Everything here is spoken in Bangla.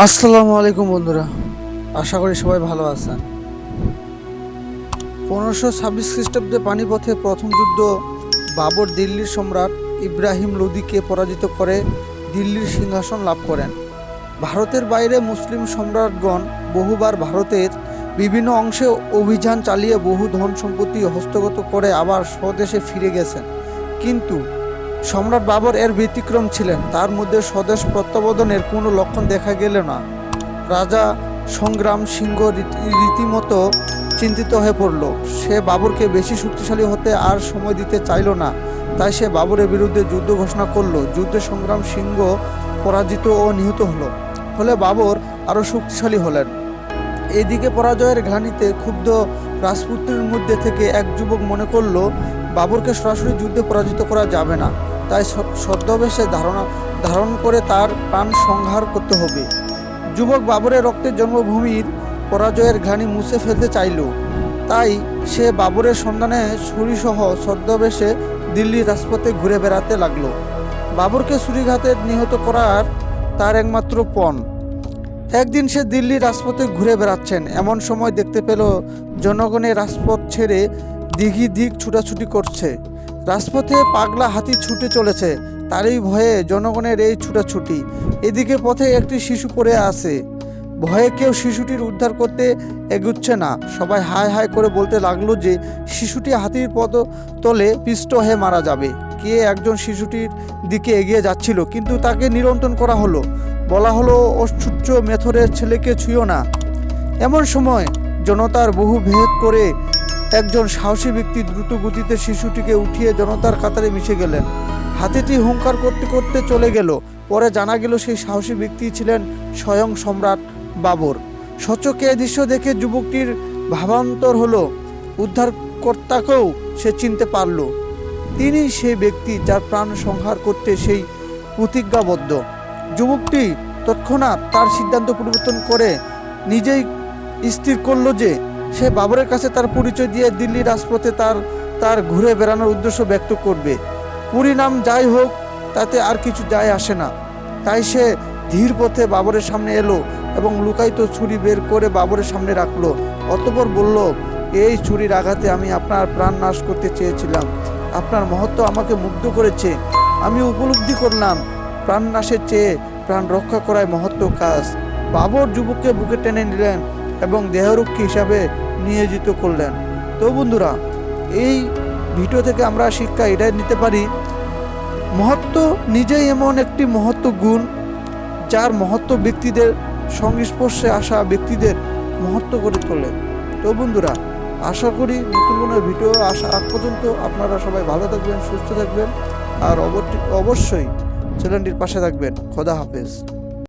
আসসালামু আলাইকুম বন্ধুরা। আশা করি সবাই ভালো আছেন। পনেরোশো ছাব্বিশ খ্রিস্টাব্দে পানিপথে প্রথম যুদ্ধ বাবর দিল্লির সম্রাট ইব্রাহিম লোদিকে পরাজিত করে দিল্লির সিংহাসন লাভ করেন। ভারতের বাইরে মুসলিম সম্রাটগণ বহুবার ভারতের বিভিন্ন অংশে অভিযান চালিয়ে বহু ধন সম্পত্তি হস্তগত করে আবার স্বদেশে ফিরে গেছেন। কিন্তু সম্রাট বাবর এর ব্যতিক্রম ছিলেন। তার মধ্যে স্বদেশ প্রত্যাবর্তনের কোনো লক্ষণ দেখা গেল না। রাজা সংগ্রাম সিংহ রীতি- রীতিমতো চিন্তিত হয়ে পড়ল। সে বাবরকে বেশি শক্তিশালী হতে আর সময় দিতে চাইল না। তাই সে বাবরের বিরুদ্ধে যুদ্ধ ঘোষণা করল। যুদ্ধে সংগ্রাম সিংহ পরাজিত ও নিহত হলো। ফলে বাবর আরও শক্তিশালী হলেন। এদিকে পরাজয়ের ঘানিতে ক্ষুব্ধ রাজপুত্রের মধ্যে থেকে এক যুবক মনে করল, বাবরকে সরাসরি যুদ্ধে পরাজিত করা যাবে না। তাই ছদ্মবেশে ধারণা ধারণ করে তার প্রাণ সংহার করতে হবে। যুবক বাবরের রক্তের জন্মভূমির পরাজয়ের ঘানি মুছে ফেলতে চাইল। তাই সে বাবরের সন্ধানে ছুরিসহ ছদ্মবেশে দিল্লির রাজপথে ঘুরে বেড়াতে লাগল। বাবরকে ছুরিঘাতে নিহত করার তার একমাত্র পণ। একদিন সে দিল্লির রাজপথে ঘুরে বেড়াচ্ছেন। এমন সময় দেখতে পেল জনগণের রাজপথ ছেড়ে দিঘি দিক ছুটাছুটি করছে। রাজপথে পাগলা হাতি ছুটে চলেছে, তারই ভয়ে জনগণের এই ছুটাছুটি। এদিকে পথে একটি শিশু পড়ে আছে। ভয়ে কেউ শিশুটির উদ্ধার করতে এগুচ্ছে না। সবাই হায় হায় করে বলতে লাগল যে, শিশুটি হাতির পদ তলে পিষ্ট হয়ে মারা যাবে। কে একজন শিশুটির দিকে এগিয়ে যাচ্ছিল, কিন্তু তাকে নিরন্তন করা হলো। বলা হলো অসুচ্চ মেথরের ছেলেকে ছুঁয়ো না। এমন সময় জনতার বহু ভেদ করে একজন সাহসী ব্যক্তি দ্রুত গতিতে শিশুটিকে উঠিয়ে জনতার কাতারে মিশে গেলেন। হাতিটি হুঙ্কার করতে করতে চলে গেল। পরে জানা গেল সেই সাহসী ব্যক্তি ছিলেন স্বয়ং সম্রাট বাবর। সচকে এ দৃশ্য দেখে যুবকটির ভাবান্তর হলো, উদ্ধারকর্তাকেও সে চিনতে পারল। তিনি সেই ব্যক্তি যার প্রাণ সংহার করতে সেই প্রতিজ্ঞাবদ্ধ। যুবকটি তৎক্ষণাৎ তার সিদ্ধান্ত পরিবর্তন করে নিজেই স্থির করল যে সে বাবরের কাছে তার পরিচয় দিয়ে দিল্লি রাজপথে তার তার ঘুরে বেড়ানোর উদ্দেশ্য ব্যক্ত করবে। পরিণাম যাই হোক, তাতে আর কিছু যায় আসে না। তাই সে ধীর পথে বাবরের সামনে এলো এবং লুকায়িত ছুরি বের করে বাবরের সামনে রাখল। অতপর বলল, এই ছুরির আঘাতে আমি আপনার প্রাণ নাশ করতে চেয়েছিলাম। আপনার মহত্ব আমাকে মুগ্ধ করেছে। আমি উপলব্ধি করলাম, প্রাণ নাশের চেয়ে প্রাণ রক্ষা করায় মহত্ব কাজ। বাবর যুবককে বুকে টেনে নিলেন। এবং দেহরক্ষী হিসাবে নিয়োজিত করলেন। তো বন্ধুরা, এই ভিডিও থেকে আমরা শিক্ষা এটাই নিতে পারি, মহত্ব নিজেই এমন একটি মহত্ব গুণ, যার মহত্ব ব্যক্তিদের সংস্পর্শে আসা ব্যক্তিদের মহত্ব করে তোলে। তো বন্ধুরা, আশা করি নতুন কোনো ভিডিও আসা আগ পর্যন্ত আপনারা সবাই ভালো থাকবেন, সুস্থ থাকবেন, আর অবশ্যই চ্যানেলটির পাশে থাকবেন। খোদা হাফেজ।